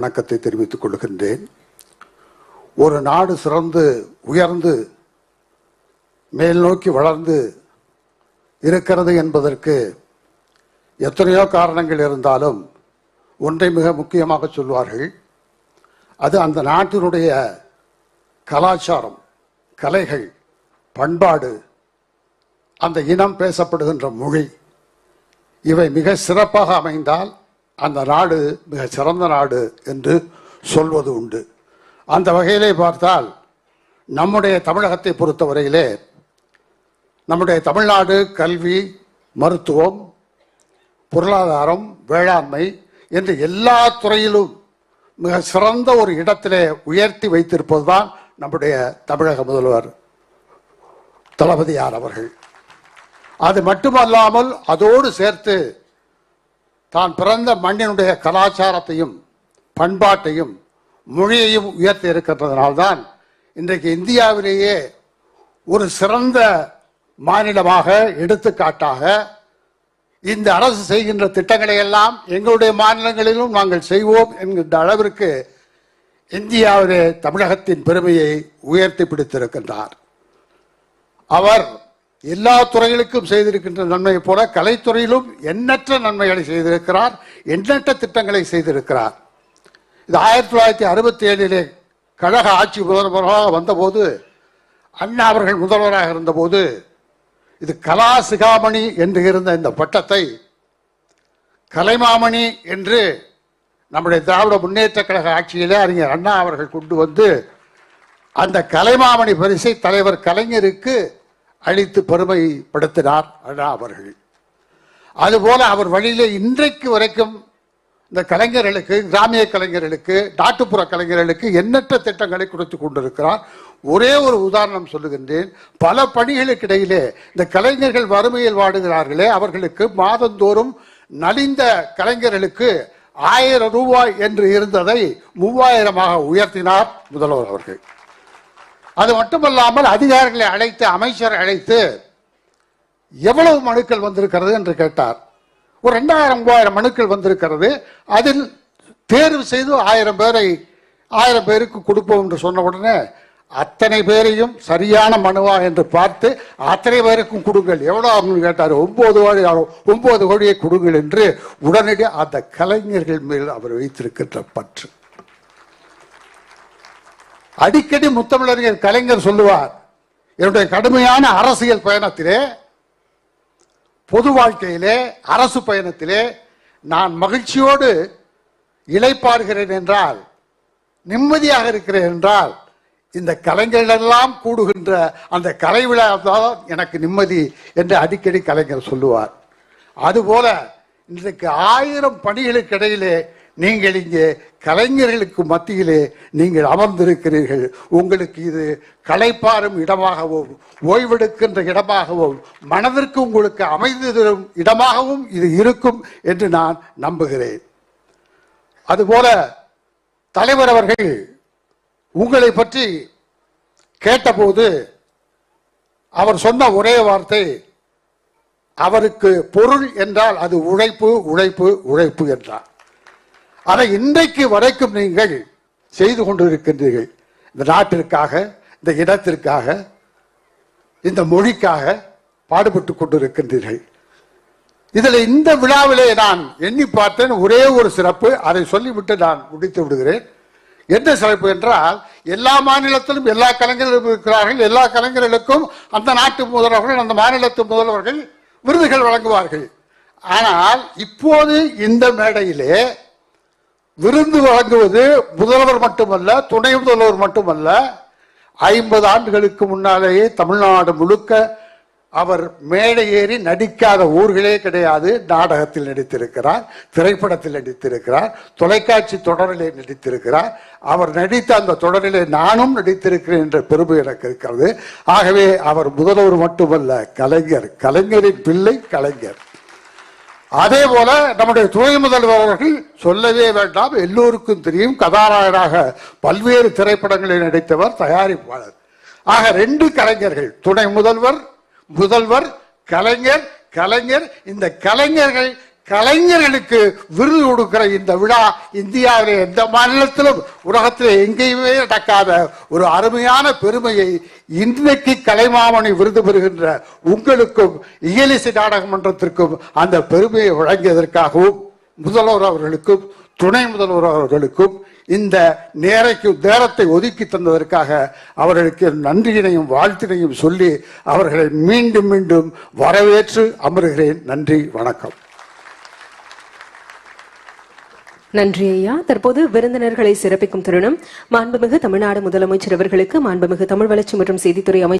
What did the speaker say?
வணக்கத்தை தெரிவித்துக் கொள்கின்றேன். ஒரு நாடு சிறந்து உயர்ந்து மேல் நோக்கி வளர்ந்து இருக்கிறது என்பதற்கு எத்தனையோ காரணங்கள் இருந்தாலும் ஒன்றை மிக முக்கியமாக சொல்வார்கள். அது அந்த நாட்டினுடைய கலாச்சாரம் கலைகள் பண்பாடு அந்த இனம் பேசப்படுகின்ற மொழி இவை மிக சிறப்பாக அமைந்தால் அந்த நாடு மிக சிறந்த நாடு என்று சொல்வது உண்டு. அந்த வகையிலே பார்த்தால் நம்முடைய தமிழகத்தை பொறுத்தவரையிலே நம்முடைய தமிழ்நாடு கல்வி மருத்துவம் பொருளாதாரம் வேளாண்மை என்று எல்லா துறையிலும் மிக சிறந்த ஒரு இடத்திலே உயர்த்தி வைத்திருப்பதுதான் நம்முடைய தமிழக முதல்வர் தளபதியார் அவர்கள். அது மட்டுமல்லாமல் அதோடு சேர்த்து தான் பிறந்த மண்ணினுடைய கலாச்சாரத்தையும் பண்பாட்டையும் மொழியையும் உயர்த்தி இருக்கின்றதனால்தான் இன்றைக்கு இந்தியாவிலேயே ஒரு சிறந்த மாநிலமாக எடுத்துக்காட்டாக இந்த அரசு செய்கின்ற திட்டங்களை எல்லாம் எங்களுடைய மாநிலங்களிலும் நாங்கள் செய்வோம் என்கின்ற அளவிற்கு இந்தியாவிலே தமிழகத்தின் பெருமையை உயர்த்தி பிடித்திருக்கின்றார். அவர் எல்லா துறைகளுக்கும் செய்திருக்கின்ற நன்மையை போல கலைத்துறையிலும் எண்ணற்ற நன்மைகளை செய்திருக்கிறார் எண்ணற்ற திட்டங்களை செய்திருக்கிறார். இது ஆயிரத்தி தொள்ளாயிரத்தி அறுபத்தி ஏழிலே கழக ஆட்சி முதல்வராக வந்தபோது அண்ணா அவர்கள் முதல்வராக இருந்தபோது இது கலா சிகாமணி என்று இருந்த இந்த பட்டத்தை கலைமாமணி என்று நம்முடைய திராவிட முன்னேற்ற கழக ஆட்சியிலே அறிஞர் அண்ணா அவர்கள் கொண்டு வந்து அந்த கலைமாமணி பரிசை தலைவர் கலைஞருக்கு அளித்து பெருமைப்படுத்தினார் அண்ணா அவர்கள். அதுபோல அவர் வழியிலே இன்றைக்கு வரைக்கும் இந்த கலைஞர்களுக்கு கிராமிய கலைஞர்களுக்கு நாட்டுப்புற கலைஞர்களுக்கு எண்ணற்ற திட்டங்களை கொடுத்து கொண்டிருக்கிறார். ஒரே ஒரு உதாரணம் சொல்லுகின்றேன். பல பணிகளுக்கு இடையிலே இந்த கலைஞர்கள் வறுமையில் வாடுகிறார்களே அவர்களுக்கு மாதந்தோறும் நலிந்த கலைஞர்களுக்கு ஆயிரம் ரூபாய் என்று இருந்ததை மூவாயிரமாக உயர்த்தினார் முதல்வர் அவர்கள். அது மட்டுமல்லாமல் அதிகாரிகளை அழைத்து அமைச்சரை அழைத்து எவ்வளவு மனுக்கள் வந்திருக்கிறது என்று கேட்டார். ஒரு ரெண்டாயிரம் மூவாயிரம் மனுக்கள் வந்திருக்கிறது. அதில் தேர்வு செய்து ஆயிரம் பேரை ஆயிரம் பேருக்கு கொடுப்போம் என்று சொன்ன உடனே அத்தனை பேரையும் சரியான மனுவா என்று பார்த்து அத்தனை பேருக்கும் கொடுங்கள். எவ்வளோ ஆகும்னு கேட்டார். ஒன்பது கோடி ஒன்பது கோடியை கொடுங்கள் என்று உடனடி அந்த கலைஞர்கள் மேல் அவர் வைத்திருக்கின்ற பற்று. அடிக்கடி முத்தமிழறிஞர் கலைஞர் சொல்லுவார் என்னுடைய கடுமையான அரசியல் பயணத்திலே பொது வாழ்க்கையிலே அரசு பயணத்திலே நான் மகிழ்ச்சியோடு இழைப்பாடுகிறேன் என்றால் நிம்மதியாக இருக்கிறேன் என்றால் இந்த கலைஞர்களெல்லாம் கூடுகின்ற அந்த கலை விழா தான் எனக்கு நிம்மதி என்று அடிக்கடி கலைஞர் சொல்லுவார். அதுபோல இன்றைக்கு ஆயிரம் பணிகளுக்கு இடையிலே நீங்கள் இங்கே கலைஞர்களுக்கு மத்தியிலே நீங்கள் அமர்ந்திருக்கிறீர்கள். உங்களுக்கு இது களைப்பாரும் இடமாகவும் ஓய்வெடுக்கின்ற இடமாகவும் மனதிற்கு உங்களுக்கு அமைதி தரும் இடமாகவும் இது இருக்கும் என்று நான் நம்புகிறேன். அதுபோல தலைவர் அவர்கள் உங்களை பற்றி கேட்டபோது அவர் சொன்ன ஒரே வார்த்தை அவருக்கு பொருள் என்றால் அது உழைப்பு உழைப்பு உழைப்பு என்றார். அதை இன்றைக்கு வரைக்கும் நீங்கள் செய்து கொண்டிருக்கின்றீர்கள். இந்த நாட்டிற்காக இந்த இடத்திற்காக இந்த மொழிக்காக பாடுபட்டு கொண்டிருக்கின்றீர்கள். இதில் இந்த விழாவிலே நான் எண்ணி பார்த்தேன் ஒரே ஒரு சிறப்பு அதை சொல்லிவிட்டு நான் முடித்து விடுகிறேன். என்ன சிறப்பு என்றால் எல்லா மாநிலத்திலும் எல்லா கலைஞர்களும் இருக்கிறார்கள் எல்லா கலைஞர்களுக்கும் அந்த நாட்டு முதல்வர்கள் அந்த மாநிலத்து முதல்வர்கள் விருதுகள் வழங்குவார்கள். ஆனால் இப்போது இந்த மேடையிலே விருந்து வழங்குவது முதல்வர் மட்டுமல்ல துணை முதல்வர் மட்டுமல்ல ஐம்பது ஆண்டுகளுக்கு முன்னாலேயே தமிழ்நாடு முழுக்க அவர் மேடை ஏறி நடிக்காத ஊர்களே கிடையாது. நாடகத்தில் நடித்திருக்கிறார் திரைப்படத்தில் நடித்திருக்கிறார் தொலைக்காட்சி தொடரிலே நடித்திருக்கிறார். அவர் நடித்த அந்த தொடரிலே நானும் நடித்திருக்கிறேன் என்ற பெருமை எனக்கு இருக்கிறது. ஆகவே அவர் முதல்வர் மட்டுமல்ல கலைஞர் கலைஞரின் பிள்ளை கலைஞர். அதே போல நம்முடைய துணை முதல்வர் அவர்கள் சொல்லவே வேண்டாம். எல்லோருக்கும் தெரியும் கதாநாயகனாக பல்வேறு திரைப்படங்களில் நடித்தவர் தயாரிப்பாளர். ஆக ரெண்டு கலைஞர்கள் துணை முதல்வர் முதல்வர் கலைஞர் கலைஞர். இந்த கலைஞர்கள் கலைஞர்களுக்கு விருது கொடுக்கிற இந்த விழா இந்தியாவிலே எந்த மாநிலத்திலும் உலகத்திலே எங்கேயுமே நடக்காத ஒரு அருமையான பெருமையை இன்றைக்கு கலைமாமணி விருது பெறுகின்ற உங்களுக்கும் இயலிசை நாடகமன்றத்திற்கும் அந்த பெருமையை வழங்கியதற்காகவும் முதல்வர் அவர்களுக்கும் துணை முதல்வர் அவர்களுக்கும் இந்த நேரைக்கு நேரத்தை ஒதுக்கி தந்ததற்காக அவர்களுக்கு நன்றியினையும் வாழ்த்தினையும் சொல்லி அவர்களை மீண்டும் மீண்டும் வரவேற்று அமர்கிறேன். நன்றி வணக்கம். நன்றி ஐயா. தற்போது விருந்தினர்களை சிறப்பிக்கும் தருணம். மாண்புமிகு தமிழ்நாடு முதலமைச்சர் அவர்களுக்கு மாண்புமிகு தமிழ் வளர்ச்சி மற்றும் செய்தித்துறை அமைச்சர்